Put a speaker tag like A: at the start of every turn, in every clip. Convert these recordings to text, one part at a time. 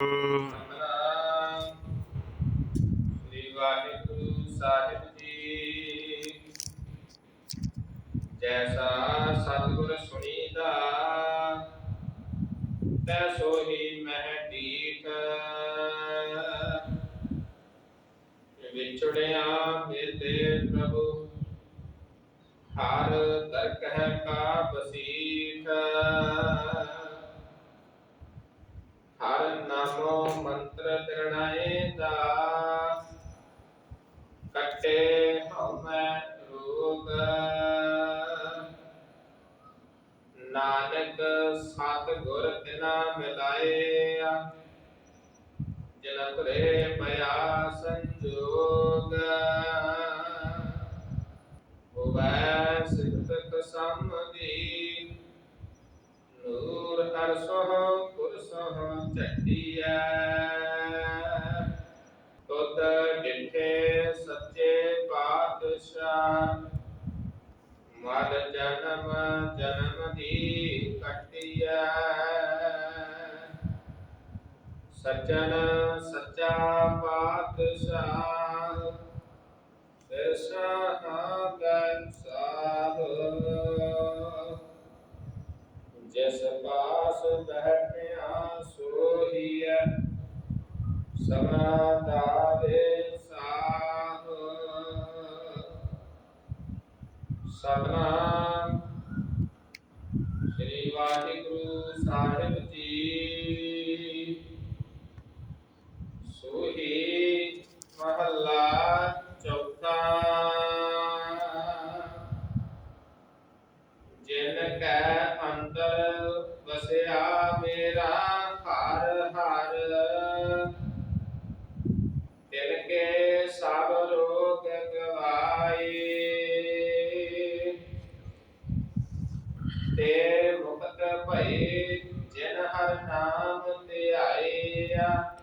A: ਸ੍ਰੀ ਵਾਹਿਗੁਰੂ ਸਾਹਿਬ ਜੀ ਜੈਸਾ ਸਤਿਗੁਰ ਸੁਣੀਦਾ ਤੈਸੋ ਹੀ ਮਹਿ ਡੀਠ ਵਿਛੜਿਆ ਮਿਲਦੇ ਪ੍ਰਭੂ, ਹਰ ਦਰਗਹ ਕਾ ਬਸੀਠ। ਨਾਨਕ ਸਤ ਗੁਰ ਤਿਨਾ ਮਿਲਾਏ ਜਨ ਤੁਰੇ ਪਿਆ ਸੰਜੋਗ। ਹੋਵੈ ਸਿਫਤਕ ਸਮਦੀ ਨੂਰ ਹਰ ਸੋਹ ਪੁਰ ਸੋਹ ਚੱਟੀਐ ਮਰ ਜਨਮ ਜਨਮ ਦੀ ਕੱਟੀਐ ਸੱਜਣ ਸੱਚਾ ਪਾਤਸ਼ਾਹ ਐਸਾ ਗਨ ਸਾਧ ਜਿਸ ਪਾਸ ਬਹਿਠਿਆ ਸੋਹੀਐ ਸਭਨਾ ਦਾਵੇ ਸਤਨਾਮ। ਸ੍ਰੀ ਵਾਹਿਗੁਰੂ ਸਾਹਿਬ ਜੀ। ਸੋਹੀ ਮਹੱਲਾ ਚੌਥਾ। ਜਿਨ ਕੈ ਅੰਦਰ ਵਸਿਆ ਮੇਰਾ ਹਰ ਹਰ। ਤਿਨ ਕੇ ਸਭ ਰੋਗ ਧਿਆਇਆ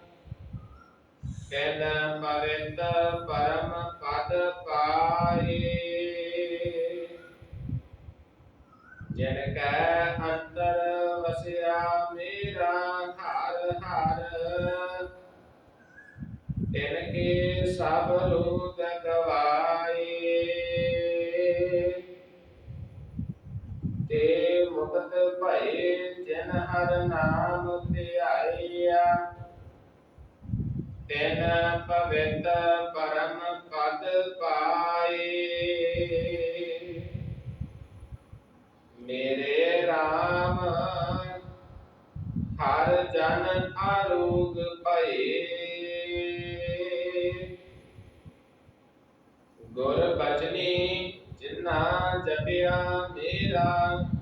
A: ਕੈਨ ਪਵਿੱਤ ਪਰਮ ਪਦ ਪਾਏ। ਜਿਨ ਕੈ ਅੰਦਰ ਵਸਿਆ ਮੇਰਾ ਹਰ ਹਰ। ਤਿਨ ਕੇ ਸਭ ਰੋਗ ਗਵਾਏ। ਤੇ ਮੁਕਤ ਭਏ ਜਿਨ ਹਰ ਨਾਮ ਧਿਆਇਆ। ਤਿਨ ਪਵਿੱਤ ਪਰਮ ਪਦ ਪਾਏ। ਮੇਰੇ RAM ਹਰ ਜਨ ਆਰੋਗ ਪਏ ਗੁਰ ਬਚਨੀ ਜਿਨਾ ਜਪਿਆ ਮੇਰਾ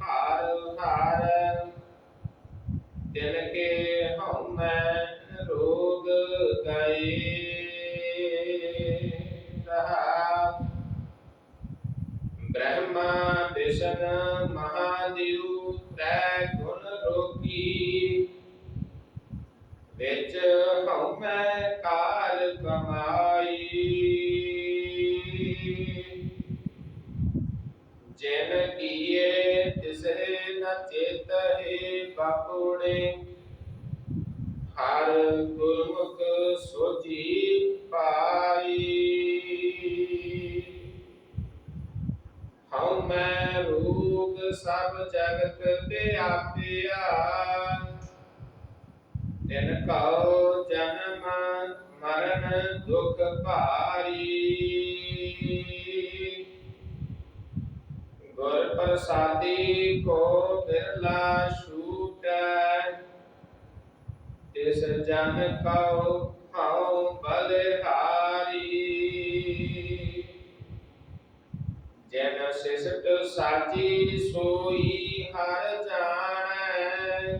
A: ਹਰ ਹਰ ਦਿਲ ਕੇ ਹਉਮੈ ਰੋਗ ਗਏ ਰਹਾ। ਬ੍ਰਹਮਾ ਵਿਸ਼ਨ ਮਹਾਦੇਵ ਤੈ ਗੁਣ ਰੋਗੀ। ਵਿੱਚ ਹਉਮੈ ਕਾਲ ਕਮਾਈ। ਜਿਨ ਕੀਏ ਤਿਸੇ ਨ ਚੇਤਹਿ ਬਾਪੁਣੇ ਹਰ ਗੁਰਮੁਖ ਸੋਜੀ ਪਾਈ। ਹਉ ਮੈਂ ਰੂਪ ਸਭ ਜਗਤ ਤੇ ਆਪਿਆ। ਤਿਨ ਕਉ ਜਨਮ ਮਰਨ ਦੁਖ ਭਾਰੀ। ਗੁਰ ਪ੍ਰਸਾਦੀ ਕੋ ਬਿਰਲਾ ਤਿਸ ਜਨ ਕਉ ਹਉ ਬਲਿਹਾਰੀ ਜਨ ਸਿਸਟ ਸਾਜੀ ਸੋਈ ਹਰ ਜਾਣੈ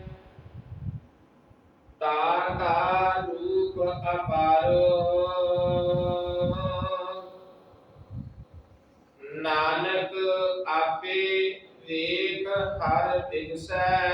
A: ਤਾਰ ਕਾ ਰੂਪ ਅਪਾਰੋ ਨਾਨਕ ਆਪੇ ਵੇਖ ਹਰ ਦਿਸੈ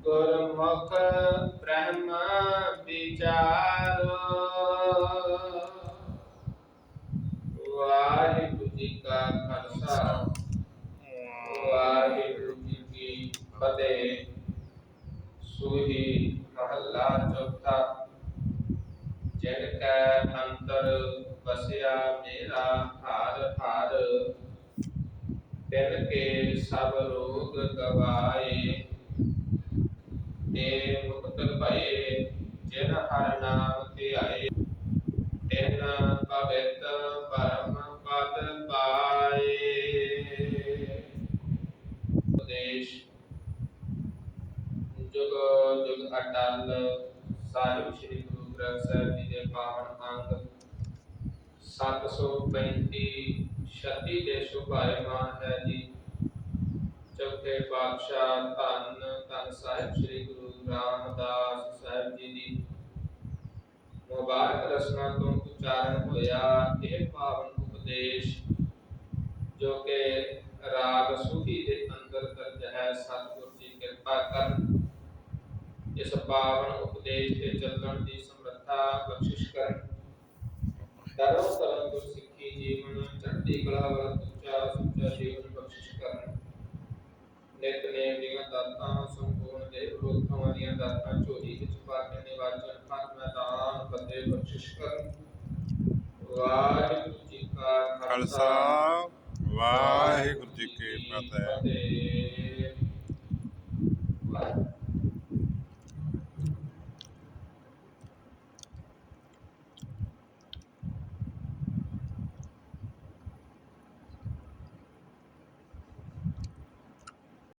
A: ਗੁਰਮੁਖ ਬ੍ਰਹਮ ਵਿਚਾਰੋ। ਵਾਹਿਗੁਰੂ ਜੀ ਕਾ ਖਾਲਸਾ। ਵਾਹਿਗੁਰੂ ਜੀ ਕੀ ਫਤਿਹ। ਸੂਹੀ ਮਹੱਲਾ ਚੌਥਾ। ਜਿਨ ਕੈ ਅੰਤਰ ਵਸਿਆ ਮੇਰਾ ਹਰ ਹਰ। ਤਿਨ ਕੇ ਸਭ ਰੋਗ ਗਵਾਏ। ਤੇ ਮੁਕਤ ਭਏ ਜਿਨ ਹਰ ਨਾਮ ਧਿਆਏ ਤਿਨ ਪਵਿੱਤ ਪਰਮ ਪਦ ਪਾਏ। ਉਪਦੇਸ਼, ਜੁਗ ਜੁਗ ਅਟਲ ਸਾਹਿਬ ਸ੍ਰੀ ਗੁਰੂ ਗ੍ਰੰਥ ਸਾਹਿਬ ਜੀ ਦੇ ਪਾਵਨ ਅੰਗ 735 ਛੱਤੀ ਦੇ ਸੁਭਾਇਮਾਨ ਹੈ ਜੀ। ਚੌਥੇ ਪਾਤਸ਼ਾਹ ਧੰਨ ਧੰਨ ਸਾਹਿਬ ਰਾਮਦਾਸ ਸਾਹਿਬ ਜੀ ਦੀ ਮੁਬਾਰਕ ਰਸਨਾ ਤੋਂ ਉਚਾਰਨ ਹੋਇਆ ਇਹ ਪਾਵਨ ਉਪਦੇਸ਼ ਜੋ ਕਿ ਰਾਗ ਸੁਖੀ ਦੇ ਅੰਦਰ ਦਰਜ ਹੈ ਸਤਿਗੁਰ ਜੀ ਕਿਰਪਾ ਕਰਨ ਇਸ ਪਾਵਨ ਉਪਦੇਸ਼ ਤੇ ਚੱਲਣ ਦੀ ਸਮਰੱਥਾ ਬਖਸ਼ਿਸ਼ ਕਰਨ ਦਰੋ ਤਰਨ ਗੁਰ ਸਿੱਖੀ ਜੀਵਨ ਚੜ੍ਹਦੀ ਕਲਾ ਵੱਲ ਉੱਚਾ ਸੁੱਚਾ ਜੀਵਨ ਬਖਸ਼ਿਸ਼ ਕਰਨ ਨਿਤਨੇਮ ਦੀਆਂ ਦਾਤਾਂ ਸੰਪੂਰਨ ਦੇ ਦੀਆਂ ਦਾਤਾਂ ਝੋਲੀ ਵਿੱਚ ਪਾ ਕੇ ਨਿਵਾਜਨ ਹਰ ਮੈਦਾਨ ਫਤਿਹ ਬਖਸ਼ਿਸ਼ ਕਰਨ। ਵਾਹਿਗੁਰੂ ਜੀ ਕਾ
B: ਖਾਲਸਾ ਵਾਹਿਗੁਰੂ